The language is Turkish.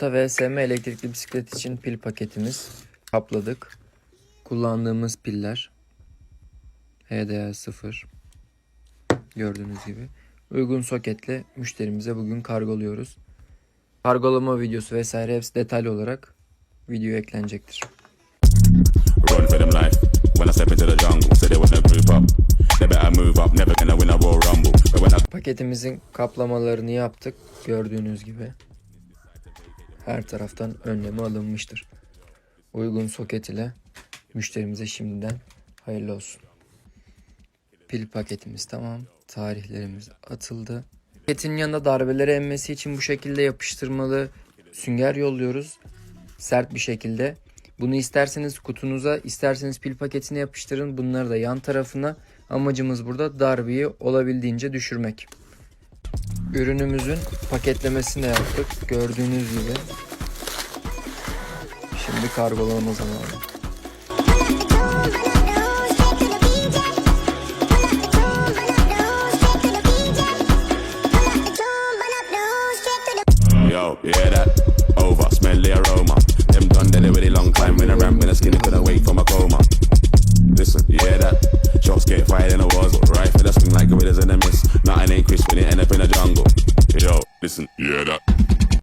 Volta VSM elektrikli bisiklet için pil paketimiz. Kapladık. Kullandığımız piller. HDL 0. Gördüğünüz gibi. Uygun soketle müşterimize bugün kargoluyoruz. Kargolama videosu vesaire hepsi detaylı olarak videoya eklenecektir. Run for them life. When I step into the jungle, they wanna group up. They better move up, never gonna win a Royal Rumble. But when I Paketimizin kaplamalarını yaptık. Gördüğünüz gibi. Her taraftan önlemi alınmıştır. Uygun soket ile müşterimize şimdiden hayırlı olsun. Pil paketimiz tamam. Tarihlerimiz atıldı. Paketin yanında darbeleri emmesi için bu şekilde yapıştırmalı sünger yolluyoruz. Sert bir şekilde. Bunu isterseniz kutunuza, isterseniz pil paketine yapıştırın. Bunları da yan tarafına. Amacımız burada darbeyi olabildiğince düşürmek. Ürünümüzün paketlemesini de yaptık. Gördüğünüz gibi. Şimdi kargolama zamanı. Yo, you that? Over, smell aroma. Them done dead a really long time when I ran when I skinny couldn't wake from a coma. Listen, you that? Shots get fired listen, you hear that?